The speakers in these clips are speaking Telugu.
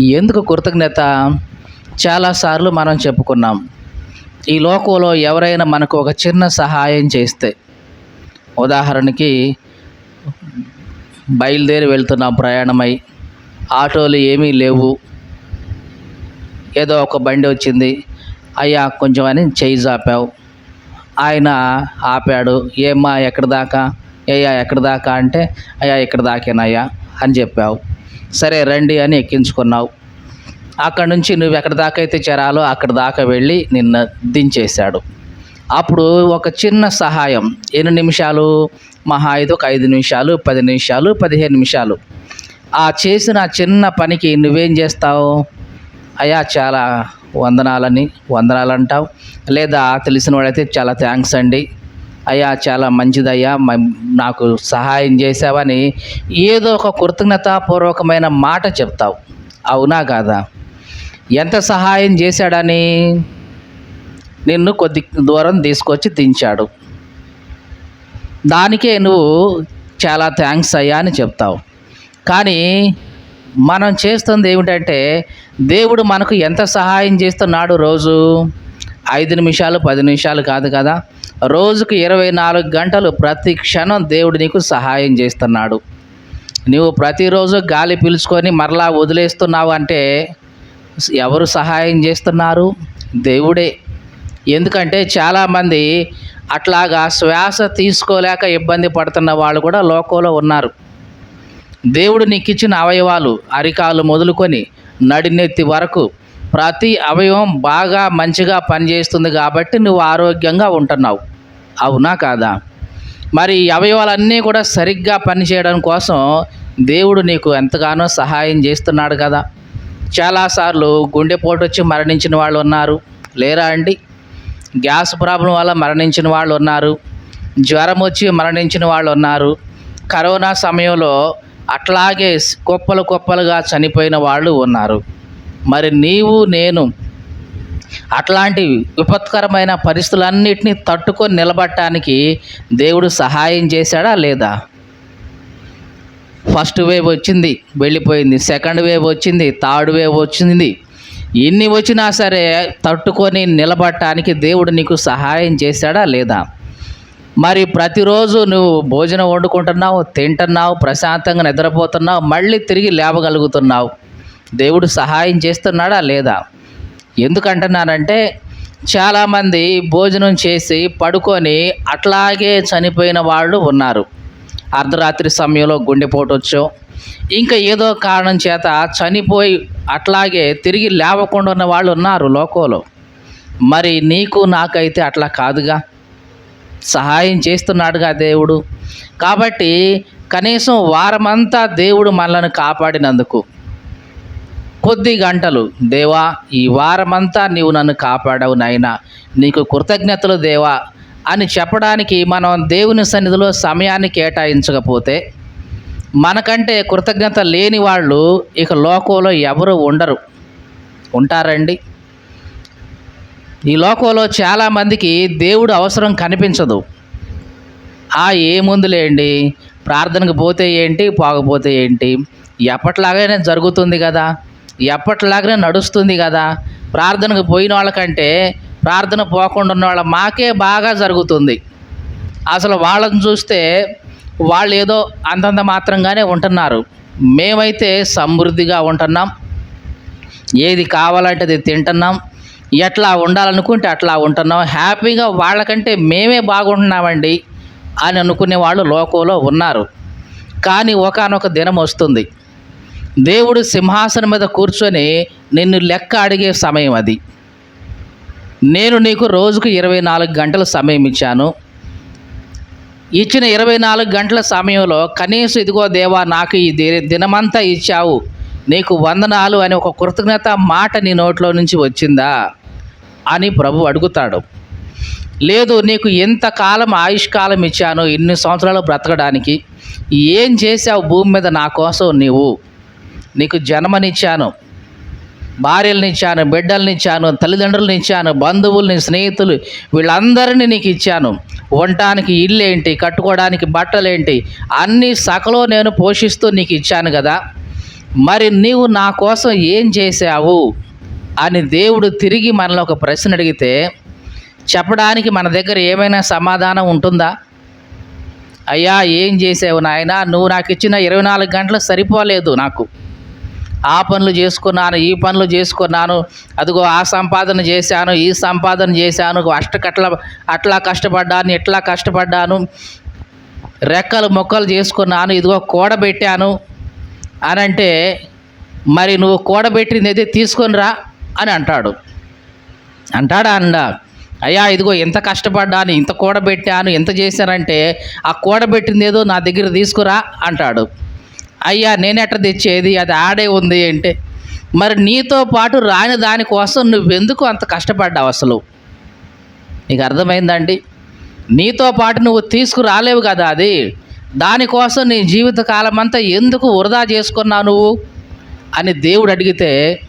ఎందుకు కృతజ్ఞత? చాలాసార్లు మనం చెప్పుకున్నాం. ఈ లోకంలో ఎవరైనా మనకు ఒక చిన్న సహాయం చేస్తే. ఉదాహరణకి బయలుదేరి వెళ్తున్నాం ప్రయాణమై ఆటోలు ఏమీ లేవు. ఏదో ఒక బండి వచ్చింది. అయ్యా కొంచెం అని చేయి ఆపావు ఆయన ఆపాడు. ఏమ్మా ఎక్కడి దాకా? అయ్యా ఎక్కడి దాకా? అంటే అయ్యా ఇక్కడ దాకేనయ్యా అని చెప్పావు. సరే రండి అని ఎక్కించుకున్నావు. అక్కడ నుంచి నువ్వు ఎక్కడి దాకా అయితే చేరాలో అక్కడ దాకా వెళ్ళి నిన్న దించేశాడు. అప్పుడు ఒక చిన్న సహాయం. ఎన్ని నిమిషాలు? మహా అయితే ఒక ఐదు నిమిషాలు పది నిమిషాలు పదిహేను నిమిషాలు. ఆ చేసిన చిన్న పనికి నువ్వేం చేస్తావు? అయ్యా చాలా వందనాలని వందనాలు అంటావు లేదా తెలిసిన వాడైతే చాలా థ్యాంక్స్ అండి. అయ్యా చాలా మంచిదయ్యా నాకు సహాయం చేసావని ఏదో ఒక కృతజ్ఞతాపూర్వకమైన మాట చెప్తావు. అవునా కాదా? ఎంత సహాయం చేశాడని నిన్ను కొద్ది దూరం తీసుకొచ్చి దించాడు. దానికే నువ్వు చాలా థ్యాంక్స్ అయ్యా అని చెప్తావు. కానీ మనం చేస్తుంది ఏమిటంటే దేవుడు మనకు ఎంత సహాయం చేస్తున్నాడు రోజు? ఐదు నిమిషాలు పది నిమిషాలు కాదు కదా? రోజుకు ఇరవై నాలుగు గంటలు ప్రతి క్షణం దేవుడు నీకు సహాయం చేస్తున్నాడు. నువ్వు ప్రతిరోజు గాలి పీల్చుకొని మరలా వదిలేస్తున్నావు అంటే ఎవరు సహాయం చేస్తున్నారు? దేవుడే. ఎందుకంటే చాలామంది అట్లాగా శ్వాస తీసుకోలేక ఇబ్బంది పడుతున్న వాళ్ళు కూడా లోకంలో ఉన్నారు. దేవుడు నీకు ఇచ్చిన అవయవాలు అరికాలు మొదలుకొని నడినెత్తి వరకు ప్రతి అవయవం బాగా మంచిగా పనిచేస్తుంది కాబట్టి నువ్వు ఆరోగ్యంగా ఉంటున్నావు. అవునా కాదా? మరి ఈ అవయవాలన్నీ కూడా సరిగ్గా పనిచేయడం కోసం దేవుడు నీకు ఎంతగానో సహాయం చేస్తున్నాడు కదా. చాలాసార్లు గుండెపోటు వచ్చి మరణించిన వాళ్ళు ఉన్నారు. లేరా అండి? గ్యాస్ ప్రాబ్లం వల్ల మరణించిన వాళ్ళు ఉన్నారు. జ్వరం వచ్చి మరణించిన వాళ్ళు ఉన్నారు. కరోనా సమయంలో అట్లాగే కుప్పలు కుప్పలుగా చనిపోయిన వాళ్ళు ఉన్నారు. మరి నీవు నేను అట్లాంటి విపత్కరమైన పరిస్థితులన్నిటినీ తట్టుకొని నిలబడటానికి దేవుడు సహాయం చేశాడా లేదా? ఫస్ట్ వేవ్ వచ్చింది వెళ్ళిపోయింది. సెకండ్ వేవ్ వచ్చింది థర్డ్ వేవ్ వచ్చింది. ఎన్ని వచ్చినా సరే తట్టుకొని నిలబడటానికి దేవుడు నీకు సహాయం చేశాడా లేదా? మరి ప్రతిరోజు నువ్వు భోజనం వండుకుంటున్నావు తింటున్నావు ప్రశాంతంగా నిద్రపోతున్నావు మళ్ళీ తిరిగి లేవగలుగుతున్నావు. దేవుడు సహాయం చేస్తున్నాడా లేదా? ఎందుకంటున్నానంటే చాలామంది భోజనం చేసి పడుకొని అట్లాగే చనిపోయిన వాళ్ళు ఉన్నారు. అర్ధరాత్రి సమయంలో గుండెపోటు వచ్చో ఇంకా ఏదో కారణం చేత చనిపోయి అట్లాగే తిరిగి లేవకుండా ఉన్న వాళ్ళు ఉన్నారు లోకంలో. మరి నీకు నాకైతే అట్లా కాదుగా. సహాయం చేస్తున్నాడుగా దేవుడు. కాబట్టి కనీసం వారమంతా దేవుడు మనల్ని కాపాడినందుకు కొద్ది గంటలు. దేవా ఈ వారమంతా నీవు నన్ను కాపాడవు నాయనా. నీకు కృతజ్ఞతలు దేవా. అని చెప్పడానికి మనం దేవుని సన్నిధిలో సమయాన్ని కేటాయించకపోతే మనకంటే కృతజ్ఞత లేని వాళ్ళు ఇక లోకంలో ఎవరు ఉండరు. ఉంటారండి? ఈ లోకంలో చాలామందికి దేవుడు అవసరం కనిపించదు. ఆ ఏముందులేండి ప్రార్థనకు పోతే ఏంటి? పోకపోతే ఏంటి? ఎప్పట్లాగానే జరుగుతుంది కదా. ఎప్పట్లాగానే నడుస్తుంది కదా. ప్రార్థనకు పోయిన వాళ్ళకంటే ప్రార్థన పోకుండా ఉన్న వాళ్ళ మాకే బాగా జరుగుతుంది. అసలు వాళ్ళని చూస్తే వాళ్ళు ఏదో అంతంత మాత్రంగానే ఉంటున్నారు. మేమైతే సమృద్ధిగా ఉంటున్నాం. ఏది కావాలంటే అది తింటున్నాం. ఎట్లా ఉండాలనుకుంటే అట్లా ఉంటున్నాం. హ్యాపీగా వాళ్ళకంటే మేమే బాగుంటున్నామండి అని అనుకునే వాళ్ళు లోకంలో ఉన్నారు. కానీ ఒకానొక దినం వస్తుంది. దేవుడు సింహాసనం మీద కూర్చొని నిన్ను లెక్క అడిగే సమయం అది. నేను నీకు రోజుకు ఇరవై నాలుగు గంటల సమయం ఇచ్చాను. ఇచ్చిన ఇరవై నాలుగు గంటల సమయంలో కనీసం ఇదిగో దేవా నాకు ఈ ది- దినమంతా ఇచ్చావు. నీకు వందనాలు అని ఒక కృతజ్ఞత మాట నీ నోట్లో నుంచి వచ్చిందా? అని ప్రభు అడుగుతాడు. లేదు నీకు ఎంతకాలం ఆయుష్కాలం ఇచ్చాను ఇన్ని సంవత్సరాలు బ్రతకడానికి. ఏం చేశావు భూమి మీద నా కోసం నీవు? నీకు జన్మనిచ్చాను భార్యలనిచ్చాను ఇచ్చాను బిడ్డల్ని ఇచ్చాను ఇచ్చాను బంధువుల్ని స్నేహితులు వీళ్ళందరినీ నీకు ఇచ్చాను. ఉండటానికి ఇల్లు ఏంటి కట్టుకోవడానికి బట్టలేంటి అన్ని సకలో నేను పోషిస్తూ నీకు ఇచ్చాను కదా. మరి నీవు నా కోసం ఏం చేశావు? అని దేవుడు తిరిగి మనలో ఒక ప్రశ్న అడిగితే చెప్పడానికి మన దగ్గర ఏమైనా సమాధానం ఉంటుందా? అయ్యా ఏం చేసావు నాయన? నువ్వు నాకు ఇచ్చిన ఇరవై నాలుగు గంటలు సరిపోలేదు నాకు. ఆ పనులు చేసుకున్నాను ఈ పనులు చేసుకున్నాను అదిగో ఆ సంపాదన చేశాను ఈ సంపాదన చేశాను అష్టకట్ల అట్లా కష్టపడ్డాను ఇట్లా కష్టపడ్డాను రెక్కలు మొక్కలు చేసుకున్నాను ఇదిగో కూడబెట్టాను అని అంటే మరి నువ్వు కూడబెట్టింది అయితే తీసుకొని రా అని అంటాడు. అంటాడా అండ అయ్యా ఇదిగో ఎంత కష్టపడ్డాను ఇంత కూడబెట్టాను ఎంత చేశానంటే ఆ కూడబెట్టింది ఏదో నా దగ్గర తీసుకురా అంటాడు. అయ్యా నేనెట్ట తెచ్చేది? అది ఆడే ఉంది అంటే. మరి నీతో పాటు రాని దానికోసం నువ్వెందుకు అంత కష్టపడ్డావు అసలు? నీకు అర్థమైందండి? నీతో పాటు నువ్వు తీసుకురాలేవు కదా అది. దానికోసం నీ జీవిత కాలం అంతా ఎందుకు వృధా చేసుకున్నావు నువ్వు? అని దేవుడు అడిగితే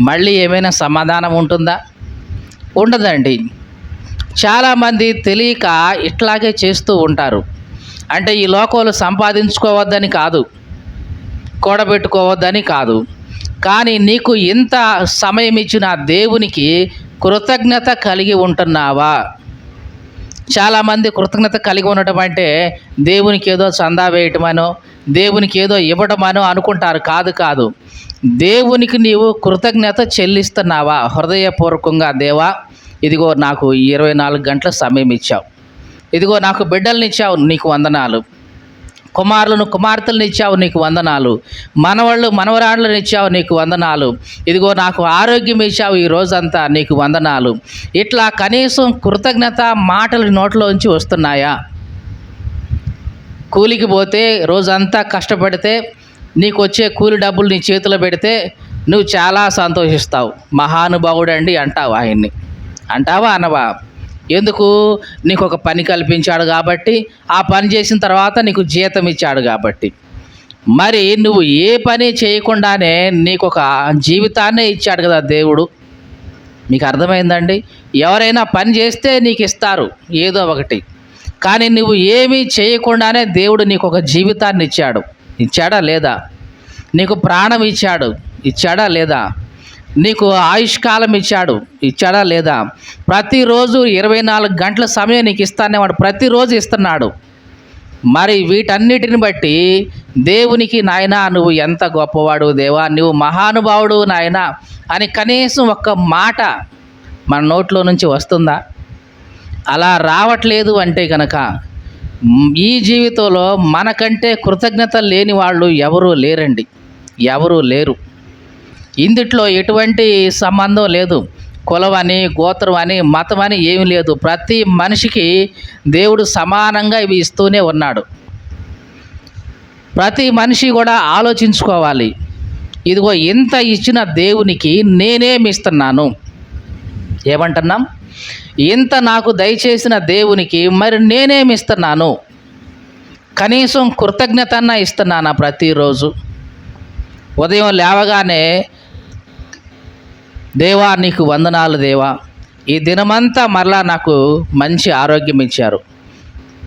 మళ్ళీ ఏమైనా సమాధానం ఉంటుందా? ఉండదండి. చాలామంది తెలియక ఇట్లాగే చేస్తూ ఉంటారు. అంటే ఈ లోకంలో సంపాదించుకోవద్దని కాదు. కూడబెట్టుకోవద్దని కాదు. కానీ నీకు ఇంత సమయం ఇచ్చిన దేవునికి కృతజ్ఞత కలిగి ఉంటున్నావా? చాలామంది కృతజ్ఞత కలిగి ఉండటం అంటే దేవునికి ఏదో చందా వేయటమనో దేవునికి ఏదో ఇవ్వడమనో అనుకుంటారు. కాదు కాదు. దేవునికి నీవు కృతజ్ఞత చెల్లిస్తున్నావా? హృదయపూర్వకంగా దేవా ఇదిగో నాకు ఇరవై నాలుగు గంటల సమయం ఇచ్చావు. ఇదిగో నాకు బిడ్డల్ని ఇచ్చావు నీకు వందనాలు. కుమారులను కుమార్తెలను ఇచ్చావు నీకు వందనాలు. మనవాళ్ళు మనవరాళ్ళను ఇచ్చావు నీకు వందనాలు. ఇదిగో నాకు ఆరోగ్యం ఇచ్చావు ఈ రోజంతా నీకు వందనాలు. ఇట్లా కనీసం కృతజ్ఞత మాటలు నోట్లోంచి వస్తున్నాయా? కూలికి పోతే రోజంతా కష్టపడితే నీకు వచ్చే కూలి డబ్బులు నీ చేతిలో పెడితే నువ్వు చాలా సంతోషిస్తావు. మహానుభావుడండి అంటావు ఆయన్ని. అంటావా అనవా ఎందుకు? నీకు ఒక పని కల్పించాడు కాబట్టి ఆ పని చేసిన తర్వాత నీకు జీతం ఇచ్చాడు కాబట్టి. మరి నువ్వు ఏ పని చేయకుండానే నీకు ఒక జీవితాన్నే ఇచ్చాడు కదా దేవుడు. మీకు అర్థమైందండి? ఎవరైనా పని చేస్తే నీకు ఇస్తారు ఏదో ఒకటి. కానీ నువ్వు ఏమీ చేయకుండానే దేవుడు నీకు ఒక జీవితాన్ని ఇచ్చాడు. ఇచ్చాడా లేదా? నీకు ప్రాణం ఇచ్చాడు. ఇచ్చాడా లేదా? నీకు ఆయుష్కాలం ఇచ్చాడు. ఇచ్చాడా లేదా? ప్రతిరోజు ఇరవై నాలుగు గంటల సమయం నీకు ఇస్తానే వాడు ప్రతిరోజు ఇస్తున్నాడు. మరి వీటన్నిటిని బట్టి దేవునికి నాయనా నువ్వు ఎంత గొప్పవాడు దేవా నువ్వు మహానుభావుడు నాయనా అని కనీసం ఒక్క మాట మన నోట్లో నుంచి వస్తుందా? అలా రావట్లేదు అంటే కనుక ఈ జీవితంలో మనకంటే కృతజ్ఞత లేని వాళ్ళు ఎవరూ లేరండి. ఎవరూ లేరు. ఇందుట్లో ఎటువంటి సంబంధం లేదు. కులం అని గోత్రం అని మతం అని ఏమీ లేదు. ప్రతి మనిషికి దేవుడు సమానంగా ఇవి ఇస్తూనే ఉన్నాడు. ప్రతి మనిషి కూడా ఆలోచించుకోవాలి. ఇదిగో ఇంత ఇచ్చిన దేవునికి నేనేమి ఇస్తున్నాను ఏమంటున్నాం? ఇంత నాకు దయచేసిన దేవునికి మరి నేనేమి ఇస్తున్నాను కనీసం కృతజ్ఞతన్న ఇస్తున్నానా ప్రతిరోజు? ఉదయం లేవగానే దేవా నీకు వందనాలు దేవా. ఈ దినమంతా మరలా నాకు మంచి ఆరోగ్యం ఇచ్చారు.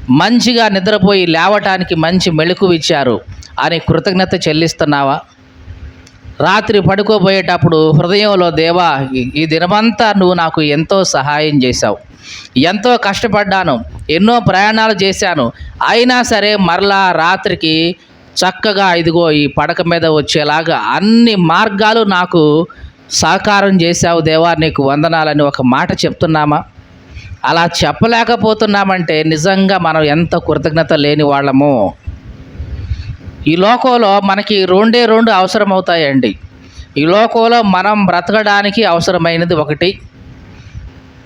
మంచిగా నిద్రపోయి లేవటానికి మంచి మెళుకు ఇచ్చారు అని కృతజ్ఞత చెల్లిస్తున్నావా? రాత్రి పడుకోబోయేటప్పుడు హృదయంలో దేవా ఈ- ఈ దినమంతా నువ్వు నాకు ఎంతో సహాయం చేశావు. ఎంతో కష్టపడ్డాను ఎన్నో ప్రయాణాలు చేశాను. అయినా సరే మరలా రాత్రికి చక్కగా ఇదిగో ఈ పడక మీద వచ్చేలాగా అన్ని మార్గాలు నాకు సహకారం చేశావు దేవా నీకు వందనాలని ఒక మాట చెప్తున్నామా? అలా చెప్పలేకపోతున్నామంటే నిజంగా మనం ఎంత కృతజ్ఞత లేని వాళ్ళము. ఈ లోకంలో మనకి రెండే రెండు అవసరమవుతాయండి. ఈ లోకంలో మనం బ్రతకడానికి అవసరమైనది ఒకటి.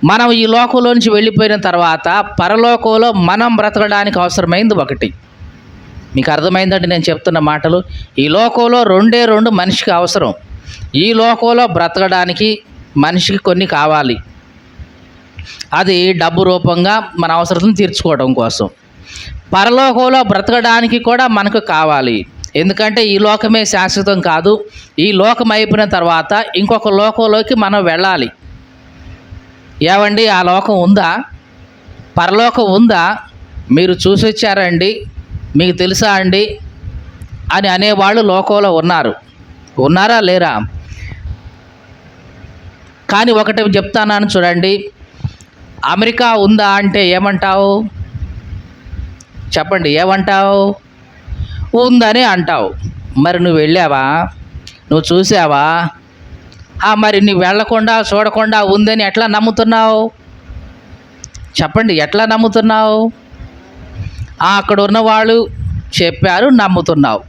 మనం ఈ లోకంలోంచి వెళ్ళిపోయిన తర్వాత పరలోకంలో మనం బ్రతకడానికి అవసరమైంది ఒకటి. మీకు అర్థమైందండి నేను చెప్తున్న మాటలు? ఈ లోకంలో రెండే రెండు మనిషికి అవసరం. ఈ లోకంలో బ్రతకడానికి మనిషికి కొన్ని కావాలి. అది డబ్బు రూపంగా మన అవసరతను తీర్చుకోవడం కోసం. పరలోకంలో బ్రతకడానికి కూడా మనకు కావాలి. ఎందుకంటే ఈ లోకమే శాశ్వతం కాదు. ఈ లోకం అయిపోయిన తర్వాత ఇంకొక లోకంలోకి మనం వెళ్ళాలి. ఏవండి ఆ లోకం ఉందా? పరలోకం ఉందా? మీరు చూసొచ్చారండి. మీకు తెలుసా అండి? అని అనేవాళ్ళు లోకంలో ఉన్నారు. ఉన్నారా లేరా? కానీ ఒకటి చెప్తానని చూడండి. అమెరికా ఉందా అంటే ఏమంటావు? చెప్పండి ఏమంటావు? ఉందని అంటావు. మరి నువ్వు వెళ్ళావా? నువ్వు చూసావా? ఆ, మరి నువ్వు వెళ్ళకుండా చూడకుండా ఉందని ఎట్లా నమ్ముతున్నావు? చెప్పండి ఎట్లా నమ్ముతున్నావు? అక్కడ ఉన్న వాళ్ళు చెప్పారు నమ్ముతున్నావు.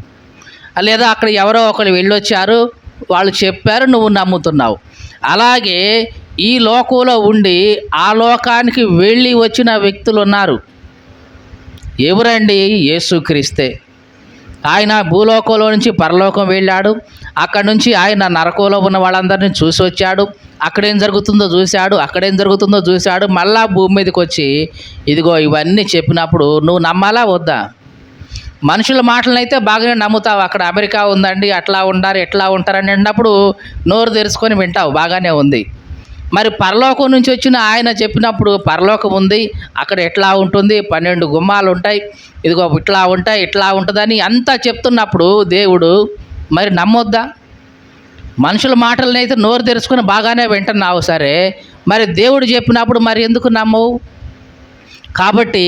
లేదా అక్కడ ఎవరో ఒకరు వెళ్ళొచ్చారు వాళ్ళు చెప్పారు నువ్వు నమ్ముతున్నావు. అలాగే ఈ లోకంలో ఉండి ఆ లోకానికి వెళ్ళి వచ్చిన వ్యక్తులు ఉన్నారు ఎవరండి యేసుక్రీస్తే ఆయన భూలోకంలో నుంచి పరలోకం వెళ్ళాడు. అక్కడ నుంచి ఆయన నరకంలో ఉన్న వాళ్ళందరినీ చూసి వచ్చాడు. అక్కడేం జరుగుతుందో చూశాడు. అక్కడేం జరుగుతుందో చూశాడు. మళ్ళా భూమి మీదకి వచ్చి ఇదిగో ఇవన్నీ చెప్పినప్పుడు నువ్వు నమ్మాలా? వద్దా? మనుషుల మాటలనైతే బాగానే నమ్ముతావు. అక్కడ అమెరికా ఉందండి అట్లా ఉండారు ఎట్లా ఉంటారని అన్నప్పుడు నోరు తెరుచుకొని వింటావు బాగానే ఉంది. మరి పరలోకం నుంచి వచ్చిన ఆయన చెప్పినప్పుడు పరలోకం ఉంది అక్కడ ఎట్లా ఉంటుంది పన్నెండు గుమ్మాలు ఉంటాయి ఇదిగో ఇట్లా ఉంటాయి ఇట్లా ఉంటుందని అంతా చెప్తున్నప్పుడు దేవుడు మరి నమ్మొద్దా? మనుషుల మాటలనైతే నోరు తెరుచుకొని బాగానే వింటున్నావు సరే మరి దేవుడు చెప్పినప్పుడు మరి ఎందుకు నమ్మవు? కాబట్టి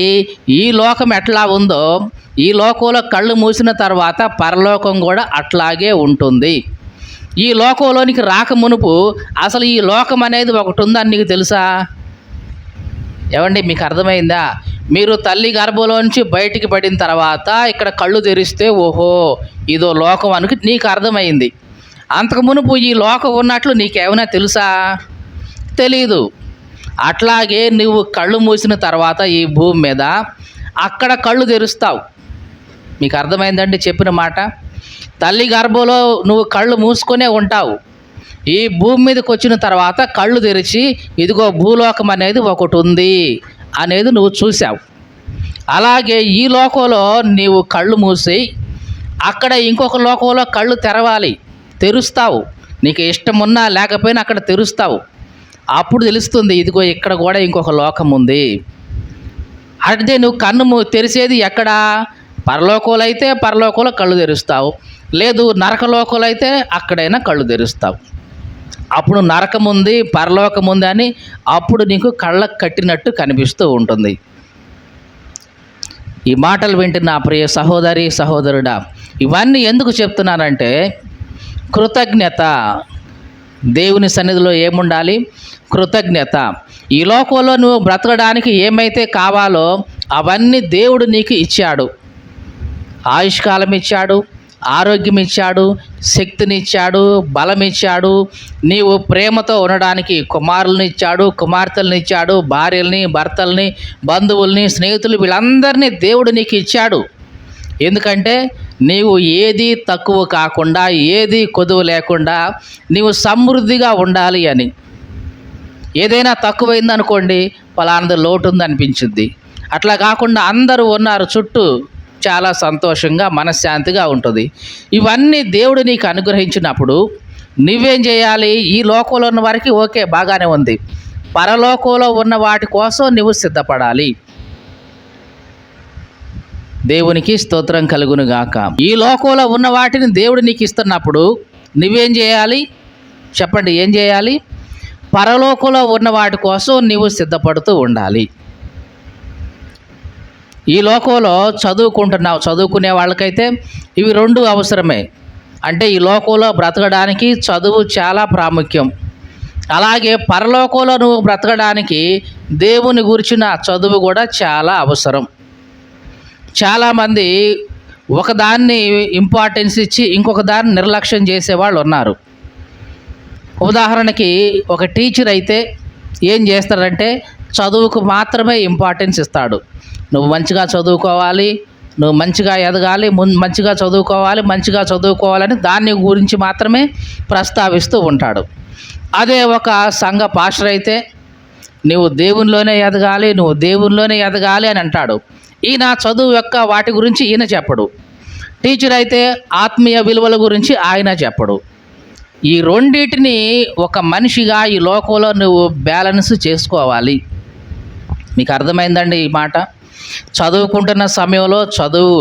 ఈ లోకం ఎట్లా ఉందో ఈ లోకంలో కళ్ళు మూసిన తర్వాత పరలోకం కూడా అట్లాగే ఉంటుంది. ఈ లోకంలోనికి రాక మునుపు అసలు ఈ లోకం అనేది ఒకటి ఉందని నీకు తెలుసా? ఏమండి మీకు అర్థమైందా? మీరు తల్లి గర్భంలోంచి బయటికి పడిన తర్వాత ఇక్కడ కళ్ళు తెరిస్తే ఓహో ఇదో లోకం అనుకు నీకు అర్థమైంది. అంతకు మునుపు ఈ లోకం ఉన్నట్లు నీకేమైనా తెలుసా? తెలీదు. అట్లాగే నువ్వు కళ్ళు మూసిన తర్వాత ఈ భూమి మీద అక్కడ కళ్ళు తెరుస్తావు. మీకు అర్థమైందండి చెప్పిన మాట? తల్లి గర్భంలో నువ్వు కళ్ళు మూసుకొనే ఉంటావు. ఈ భూమి మీదకి వచ్చిన తర్వాత కళ్ళు తెరిచి ఇదిగో భూలోకం అనేది ఒకటి ఉంది అనేది నువ్వు చూసావు అలాగే ఈ లోకంలో నీవు కళ్ళు మూసి అక్కడ ఇంకొక లోకంలో కళ్ళు తెరవాలి తెరుస్తావు. నీకు ఇష్టం ఉన్నా లేకపోయినా అక్కడ తెరుస్తావు. అప్పుడు తెలుస్తుంది ఇదిగో ఇక్కడ కూడా ఇంకొక లోకం ఉంది. అంటే నువ్వు కన్ను తెరిచేది ఎక్కడా? పరలోకంలో అయితే పరలోకంలో కళ్ళు తెరుస్తావు. లేదు నరకలోకంలో అయితే అక్కడైనా కళ్ళు తెరుస్తావు. అప్పుడు నరకం ఉంది పరలోకం ఉంది అని అప్పుడు నీకు కళ్ళకు కట్టినట్టు కనిపిస్తూ ఉంటుంది. ఈ మాటలు వింటున్న ప్రియ సహోదరి సహోదరుడా ఇవన్నీ ఎందుకు చెప్తున్నానంటే కృతజ్ఞత. దేవుని సన్నిధిలో ఏముండాలి? కృతజ్ఞత. ఈ లోకంలో నువ్వు బ్రతకడానికి ఏమైతే కావాలో అవన్నీ దేవుడు నీకు ఇచ్చాడు. ఆయుష్కాలం ఇచ్చాడు ఆరోగ్యం ఇచ్చాడు శక్తినిచ్చాడు బలమిచ్చాడు. నీవు ప్రేమతో ఉండడానికి కుమారుల్ని ఇచ్చాడు కుమార్తెలను ఇచ్చాడు భార్యల్ని భర్తల్ని బంధువుల్ని స్నేహితులు వీళ్ళందరినీ దేవుడు నీకు ఇచ్చాడు. ఎందుకంటే నీవు ఏది తక్కువ కాకుండా ఏది కొదువు లేకుండా నీవు సమృద్ధిగా ఉండాలి అని. ఏదైనా తక్కువైంది అనుకోండి పలానది లోటు ఉంది అనిపించింది అట్లా కాకుండా అందరూ ఉన్నారు చుట్టూ చాలా సంతోషంగా మనశ్శాంతిగా ఉంటుంది. ఇవన్నీ దేవుడు నీకు అనుగ్రహించినప్పుడు నువ్వేం చేయాలి? ఈ లోకంలో ఉన్న వారికి ఓకే బాగానే ఉంది. పరలోకంలో ఉన్న వాటి కోసం నువ్వు సిద్ధపడాలి. దేవునికి స్తోత్రం కలుగును గాక ఈ లోకంలో ఉన్న వాటిని దేవుడు నీకు ఇస్తున్నప్పుడు నువ్వేం చేయాలి? చెప్పండి ఏం చేయాలి? పరలోకంలో ఉన్న వాటి కోసం నీవు సిద్ధపడుతూ ఉండాలి. ఈ లోకంలో చదువుకుంటున్నావు చదువుకునే వాళ్ళకైతే ఇవి రెండు అవసరమే. అంటే ఈ లోకంలో బ్రతకడానికి చదువు చాలా ప్రాముఖ్యం. అలాగే పరలోకంలో నువ్వు బ్రతకడానికి దేవుని గురించిన చదువు కూడా చాలా అవసరం. చాలామంది ఒకదాన్ని ఇంపార్టెన్స్ ఇచ్చి ఇంకొక దాన్ని నిర్లక్ష్యం చేసేవాళ్ళు ఉన్నారు. ఉదాహరణకి ఒక టీచర్ అయితే ఏం చేస్తాడంటే చదువుకు మాత్రమే ఇంపార్టెన్స్ ఇస్తాడు. నువ్వు మంచిగా చదువుకోవాలి నువ్వు మంచిగా ఎదగాలి ముందు మంచిగా చదువుకోవాలి మంచిగా చదువుకోవాలని దాన్ని గురించి మాత్రమే ప్రస్తావిస్తూ ఉంటాడు. అదే ఒక సంఘ పాస్టర్ అయితే నువ్వు దేవునిలోనే ఎదగాలి నువ్వు దేవునిలోనే ఎదగాలి అని అంటాడు. ఈయన చదువు యొక్క వాటి గురించి ఈయన చెప్పడు. టీచర్ అయితే ఆత్మీయ విలువల గురించి ఆయన చెప్పడు. ఈ రెండింటిని ఒక మనిషిగా ఈ లోకంలో నువ్వు బ్యాలెన్స్ చేసుకోవాలి. మీకు అర్థమైందండి ఈ మాట? చదువుకుంటున్న సమయంలో చదువు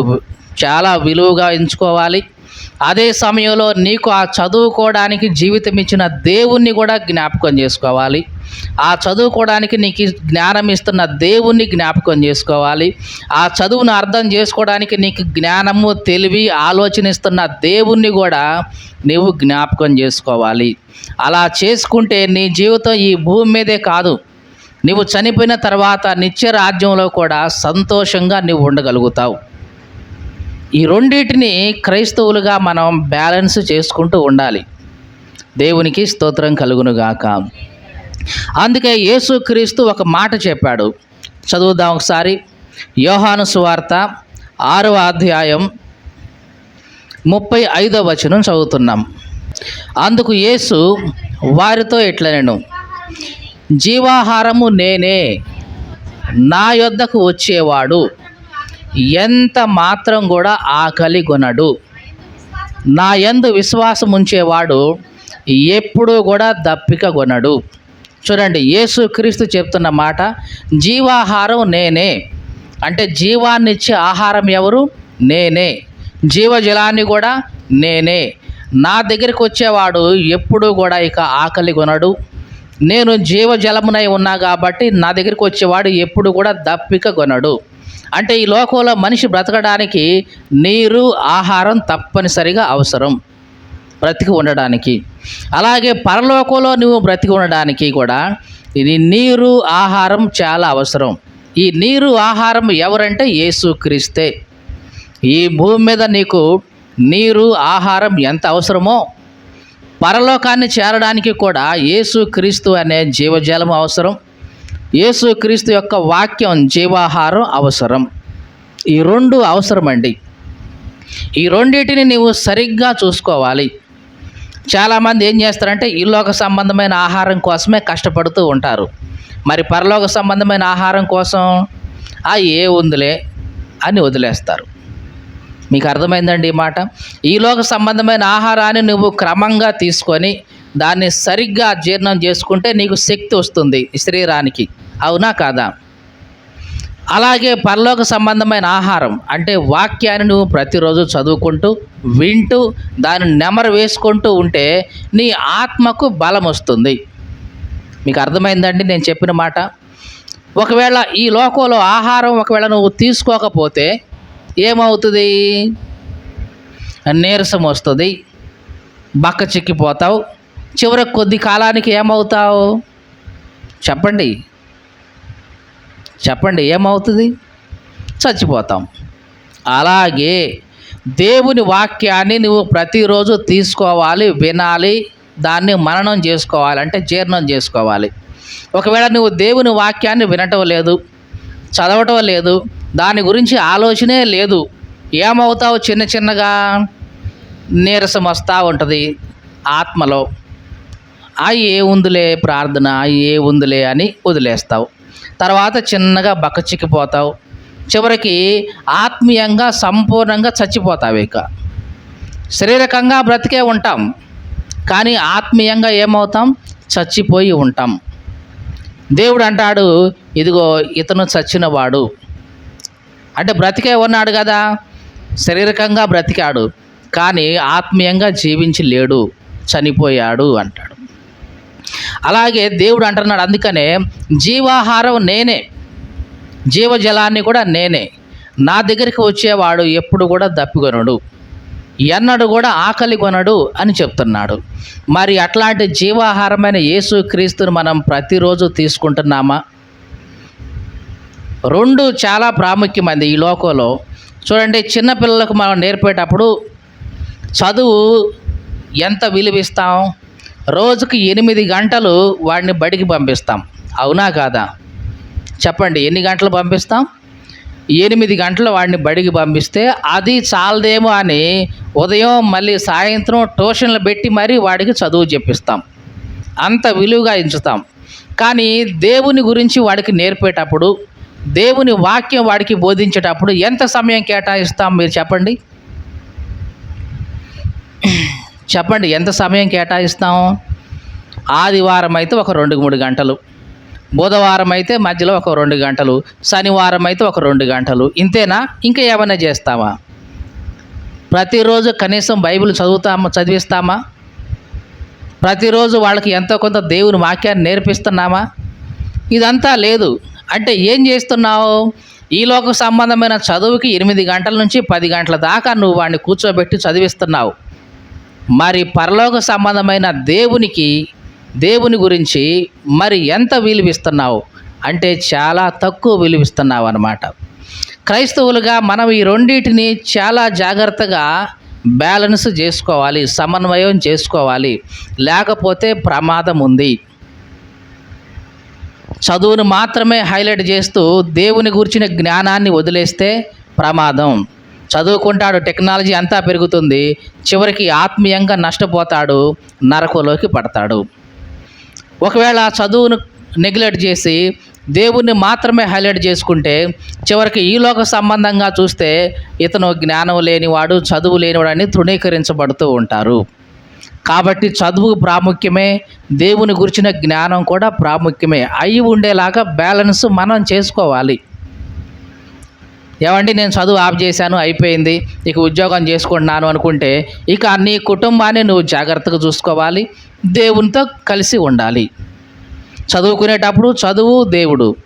చాలా విలువగా ఎంచుకోవాలి. అదే సమయంలో నీకు ఆ చదువుకోవడానికి జీవితం ఇచ్చిన దేవుణ్ణి కూడా జ్ఞాపకం చేసుకోవాలి. ఆ చదువుకోవడానికి నీకు జ్ఞానం ఇస్తున్న దేవుణ్ణి జ్ఞాపకం చేసుకోవాలి. ఆ చదువును అర్థం చేసుకోవడానికి నీకు జ్ఞానము తెలివి ఆలోచన ఇస్తున్న దేవుణ్ణి కూడా నీవు జ్ఞాపకం చేసుకోవాలి. అలా చేసుకుంటే నీ జీవితం ఈ భూమి మీదే కాదు. నీవు చనిపోయిన తర్వాత నిత్య రాజ్యంలో కూడా సంతోషంగా నీవు ఉండగలుగుతావు. ఈ రెండింటిని క్రైస్తవులుగా మనం బ్యాలెన్స్ చేసుకుంటూ ఉండాలి. దేవునికి స్తోత్రం కలుగునుగాక అందుకే యేసుక్రీస్తు ఒక మాట చెప్పాడు. చదువుదాం ఒకసారి. యోహాను సువార్త ఆరవ అధ్యాయం ముప్పై ఐదో వచనం చదువుతున్నాం. అందుకు యేసు వారితో ఇట్లనెను జీవాహారము నేనే నా యొద్దకు వచ్చేవాడు. ఎంత మాత్రం కూడా ఆకలి కొనడు. నా ఎందు విశ్వాసం ఉంచేవాడు ఎప్పుడూ కూడా దప్పిక కొనడు. చూడండి యేసుక్రీస్తు చెప్తున్న మాట జీవాహారం నేనే. అంటే జీవాన్ని ఇచ్చే ఆహారం ఎవరు? నేనే. జీవజలాన్ని కూడా నేనే. నా దగ్గరికి వచ్చేవాడు ఎప్పుడూ కూడా ఇక ఆకలి కొనడు. నేను జీవజలమునై ఉన్నా కాబట్టి నా దగ్గరికి వచ్చేవాడు ఎప్పుడు కూడా దప్పిక కొనడు. అంటే ఈ లోకంలో మనిషి బ్రతకడానికి నీరు ఆహారం తప్పనిసరిగా అవసరం బ్రతికి ఉండడానికి. అలాగే పరలోకంలో నువ్వు బ్రతికి ఉండడానికి కూడా ఇది నీరు ఆహారం చాలా అవసరం. ఈ నీరు ఆహారం ఎవరంటే యేసుక్రీస్తే ఈ భూమి మీద నీకు నీరు ఆహారం ఎంత అవసరమో పరలోకాన్ని చేరడానికి కూడా యేసుక్రీస్తు అనే జీవజలం అవసరం. యేసుక్రీస్తు యొక్క వాక్యం జీవాహారం అవసరం. ఈ రెండు అవసరమండి. ఈ రెండింటిని నీవు సరిగ్గా చూసుకోవాలి. చాలామంది ఏం చేస్తారంటే ఈ లోక సంబంధమైన ఆహారం కోసమే కష్టపడుతూ ఉంటారు. మరి పరలోక సంబంధమైన ఆహారం కోసం ఆ ఏ ఉందిలే అని వదిలేస్తారు. మీకు అర్థమైందండి ఈ మాట? ఈలోక సంబంధమైన ఆహారాన్ని నువ్వు క్రమంగా తీసుకొని దాన్ని సరిగ్గా జీర్ణం చేసుకుంటే నీకు శక్తి వస్తుంది శరీరానికి. అవునా కాదా? అలాగే పరలోక సంబంధమైన ఆహారం అంటే వాక్యాన్ని నువ్వు ప్రతిరోజు చదువుకుంటూ వింటూ దాన్ని నెమరు వేసుకుంటూ ఉంటే నీ ఆత్మకు బలం వస్తుంది. మీకు అర్థమైందండి నేను చెప్పిన మాట? ఒకవేళ ఈ లోకంలో ఆహారం ఒకవేళ నువ్వు తీసుకోకపోతే ఏమవుతుంది? నీరసం వస్తుంది. బక్క చిక్కిపోతావు. చివరికి కొద్ది కాలానికి ఏమవుతావు? చెప్పండి. చెప్పండి ఏమవుతుంది? చచ్చిపోతాం. అలాగే దేవుని వాక్యాన్ని నువ్వు ప్రతిరోజు తీసుకోవాలి వినాలి దాన్ని మననం చేసుకోవాలి అంటే జీర్ణం చేసుకోవాలి. ఒకవేళ నువ్వు దేవుని వాక్యాన్ని వినటం లేదు చదవటం లేదు దాని గురించి ఆలోచనే లేదు ఏమవుతావు చిన్న చిన్నగా? నీరసం వస్తూ ఉంటుంది ఆత్మలో. ఆ ఏ ఉందిలే ప్రార్థన ఏ ఉందిలే అని వదిలేస్తావు. తర్వాత చిన్నగా బక్కచిక్కిపోతావు చివరికి ఆత్మీయంగా సంపూర్ణంగా చచ్చిపోతావు ఇక. శారీరకంగా బ్రతికే ఉంటాం. కానీ ఆత్మీయంగా ఏమవుతాం? చచ్చిపోయి ఉంటాం. దేవుడు అంటాడు ఇదిగో ఇతను చచ్చినవాడు. అంటే బ్రతికే ఉన్నాడు కదా. శారీరకంగా బ్రతికాడు. కానీ ఆత్మీయంగా జీవించి లేడు చనిపోయాడు అంటాడు. అలాగే దేవుడు అంటున్నాడు అందుకనే జీవాహారం నేనే జీవజలాన్ని కూడా నేనే. నా దగ్గరికి వచ్చేవాడు ఎప్పుడు కూడా దప్పికొనడు ఎన్నడు కూడా ఆకలి కొనడు అని చెప్తున్నాడు. మరి అట్లాంటి జీవాహారమైన యేసు క్రీస్తుని మనం ప్రతిరోజు తీసుకుంటున్నామా? రెండు చాలా ప్రాముఖ్యమైనది ఈ లోకంలో. చూడండి చిన్నపిల్లలకు మనం నేర్పేటప్పుడు చదువు ఎంత విలువిస్తాం? రోజుకి ఎనిమిది గంటలు వాడిని బడికి పంపిస్తాం. అవునా కాదా? చెప్పండి ఎన్ని గంటలు పంపిస్తాం? ఎనిమిది గంటలు వాడిని బడికి పంపిస్తే అది చాలదేమో అని ఉదయం మళ్ళీ సాయంత్రం ట్యూషన్లు పెట్టి మరీ వాడికి చదువు చెప్పిస్తాం. అంత విలువగా ఎంచుతాం కానీ దేవుని గురించి వాడికి నేర్పేటప్పుడు దేవుని వాక్యం వాడికి బోధించేటప్పుడు ఎంత సమయం కేటాయిస్తాం మీరు చెప్పండి? చెప్పండి ఎంత సమయం కేటాయిస్తాం? ఆదివారం అయితే ఒక రెండు మూడు గంటలు. బుధవారం అయితే మధ్యలో ఒక రెండు గంటలు. శనివారం అయితే ఒక రెండు గంటలు. ఇంతేనా? ఇంకా ఏమైనా చేస్తామా? ప్రతిరోజు కనీసం బైబిల్ చదువుతామా చదివిస్తామా? ప్రతిరోజు వాళ్ళకి ఎంతో కొంత దేవుని వాక్యాన్ని నేర్పిస్తున్నామా? ఇదంతా లేదు. అంటే ఏం చేస్తున్నావు? ఈ లోక సంబంధమైన చదువుకి ఎనిమిది గంటల నుంచి పది గంటల దాకా నువ్వు వాడిని కూర్చోబెట్టి చదివిస్తున్నావు. మరి పరలోక సంబంధమైన దేవునికి దేవుని గురించి మరి ఎంత విలువిస్తున్నావు? అంటే చాలా తక్కువ విలువిస్తున్నావు అన్నమాట క్రైస్తవులుగా మనం ఈ రెండింటిని చాలా జాగ్రత్తగా బ్యాలెన్స్ చేసుకోవాలి సమన్వయం చేసుకోవాలి. లేకపోతే ప్రమాదం ఉంది. చదువును మాత్రమే హైలైట్ చేస్తూ దేవుని గురించిన జ్ఞానాన్ని వదిలేస్తే ప్రమాదం. చదువుకుంటాడు టెక్నాలజీ అంతా పెరుగుతుంది చివరికి ఆత్మీయంగా నష్టపోతాడు నరకంలోకి పడతాడు. ఒకవేళ చదువును నెగ్లెక్ట్ చేసి దేవుణ్ణి మాత్రమే హైలైట్ చేసుకుంటే చివరికి ఈలోక సంబంధంగా చూస్తే ఇతను జ్ఞానం లేనివాడు చదువు లేనివాడని తృణీకరించబడుతూ ఉంటారు. కాబట్టి చదువు ప్రాముఖ్యమే దేవుని గురించిన జ్ఞానం కూడా ప్రాముఖ్యమే. అయి ఉండేలాగా బ్యాలెన్స్ మనం చేసుకోవాలి. ఏమండి నేను చదువు ఆఫ్ చేశాను అయిపోయింది. ఇక ఉద్యోగం చేసుకుంటున్నాను అనుకుంటే ఇక నీ కుటుంబాన్ని నువ్వు జాగ్రత్తగా చూసుకోవాలి. దేవునితో కలిసి ఉండాలి. చదువుకునేటప్పుడు చదువు దేవుడు.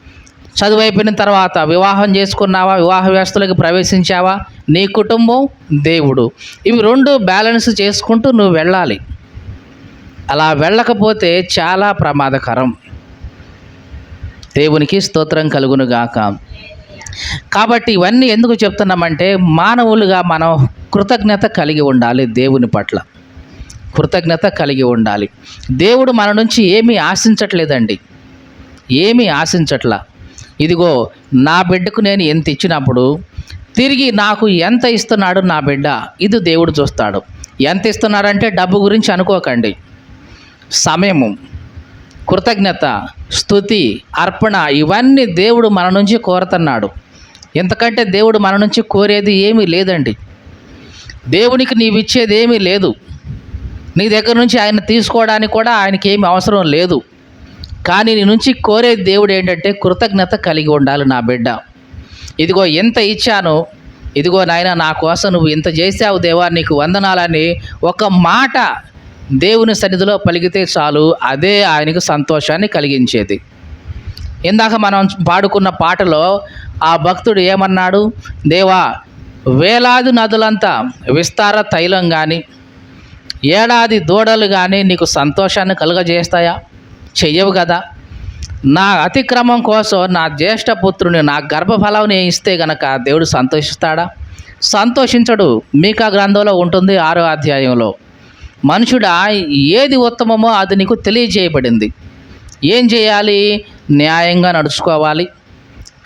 చదువు అయిపోయిన తర్వాత వివాహం చేసుకున్నావా? వివాహ వ్యవస్థలోకి ప్రవేశించావా? నీ కుటుంబం దేవుడు. ఇవి రెండు బ్యాలెన్స్ చేసుకుంటూ నువ్వు వెళ్ళాలి. అలా వెళ్ళకపోతే చాలా ప్రమాదకరం. దేవునికి స్తోత్రం కలుగును గాక కాబట్టి ఇవన్నీ ఎందుకు చెప్తున్నామంటే మానవులుగా మనం కృతజ్ఞత కలిగి ఉండాలి దేవుని పట్ల. కృతజ్ఞత కలిగి ఉండాలి. దేవుడు మన నుంచి ఏమీ ఆశించట్లేదండి. ఏమీ ఆశించట్లా. ఇదిగో నా బిడ్డకు నేను ఎంత ఇచ్చినప్పుడు తిరిగి నాకు ఎంత ఇస్తున్నాడు నా బిడ్డ? ఇది దేవుడు చూస్తాడు. ఎంత ఇస్తున్నాడంటే డబ్బు గురించి అనుకోకండి. సమయము కృతజ్ఞత స్థుతి అర్పణ ఇవన్నీ దేవుడు మన నుంచి కోరుతున్నాడు. ఎంతకంటే దేవుడు మన నుంచి కోరేది ఏమీ లేదండి. దేవునికి నీవిచ్చేది ఏమీ లేదు. నీ దగ్గర నుంచి ఆయన తీసుకోవడానికి కూడా ఆయనకి ఏమి అవసరం లేదు. కానీ నీ నుంచి కోరే దేవుడు ఏంటంటే కృతజ్ఞత కలిగి ఉండాలి నా బిడ్డ. ఇదిగో ఎంత ఇచ్చాను ఇదిగో నాయన నా కోసం నువ్వు ఇంత చేసావు దేవా నీకు వందనాలని ఒక మాట దేవుని సన్నిధిలో పలికితే చాలు అదే ఆయనకు సంతోషాన్ని కలిగించేది. ఇందాక మనం పాడుకున్న పాటలో ఆ భక్తుడు ఏమన్నాడు? దేవా వేలాది నదులంతా విస్తార తైలం కానీ ఏడాది దూడలు కానీ నీకు సంతోషాన్ని కలుగజేస్తాయా? చెయ్యవు కదా నా అతిక్రమం కోసం నా జ్యేష్ఠ పుత్రుని నా గర్భఫలం ఇస్తే గనక దేవుడు సంతోషిస్తాడా? సంతోషించడు. మీకా గ్రంథంలో ఉంటుంది ఆరో అధ్యాయంలో. మనుషుడా ఏది ఉత్తమమో అది నీకు తెలియజేయబడింది. ఏం చేయాలి? న్యాయంగా నడుచుకోవాలి.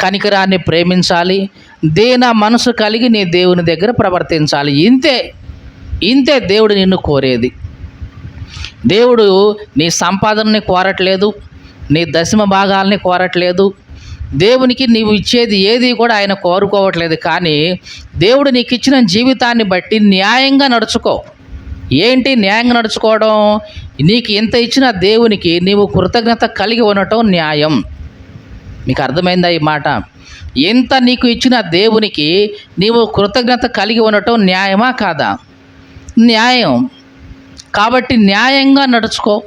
కనికరాన్ని ప్రేమించాలి దీన మనసు కలిగి నీ దేవుని దగ్గర ప్రవర్తించాలి. ఇంతే ఇంతే దేవుడు నిన్ను కోరేది. దేవుడు నీ సంపాదనని కోరట్లేదు నీ దశమ భాగాల్ని కోరట్లేదు. దేవునికి నీవు ఇచ్చేది ఏది కూడా ఆయన కోరుకోవట్లేదు. కానీ దేవుడు నీకు ఇచ్చిన జీవితాన్ని బట్టి న్యాయంగా నడుచుకో. ఏంటి న్యాయంగా నడుచుకోవడం? నీకు ఎంత ఇచ్చిన దేవునికి నీవు కృతజ్ఞత కలిగి ఉండటం న్యాయం. మీకు అర్థమైందా ఈ మాట? ఎంత నీకు ఇచ్చిన దేవునికి నీవు కృతజ్ఞత కలిగి ఉండటం న్యాయమా కాదా? న్యాయం. కాబట్టి న్యాయంగా నడుచుకో.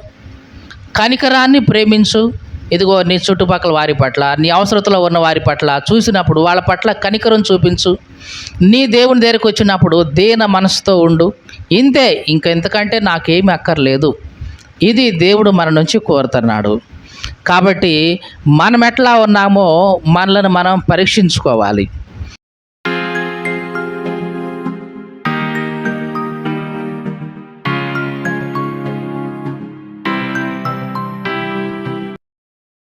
కనికరాన్ని ప్రేమించు. ఇదిగో నీ చుట్టుపక్కల వారి పట్ల నీ అవసరతలో ఉన్న వారి పట్ల చూసినప్పుడు వాళ్ళ పట్ల కనికరం చూపించు. నీ దేవుని దగ్గరికి వచ్చినప్పుడు దీన మనసుతో ఉండు. ఇంతే ఇంకెంతకంటే నాకేమీ అక్కర్లేదు. ఇది దేవుడు మన నుంచి కోరుతున్నాడు. కాబట్టి మనం ఎట్లా ఉన్నామో మనలను మనం పరీక్షించుకోవాలి.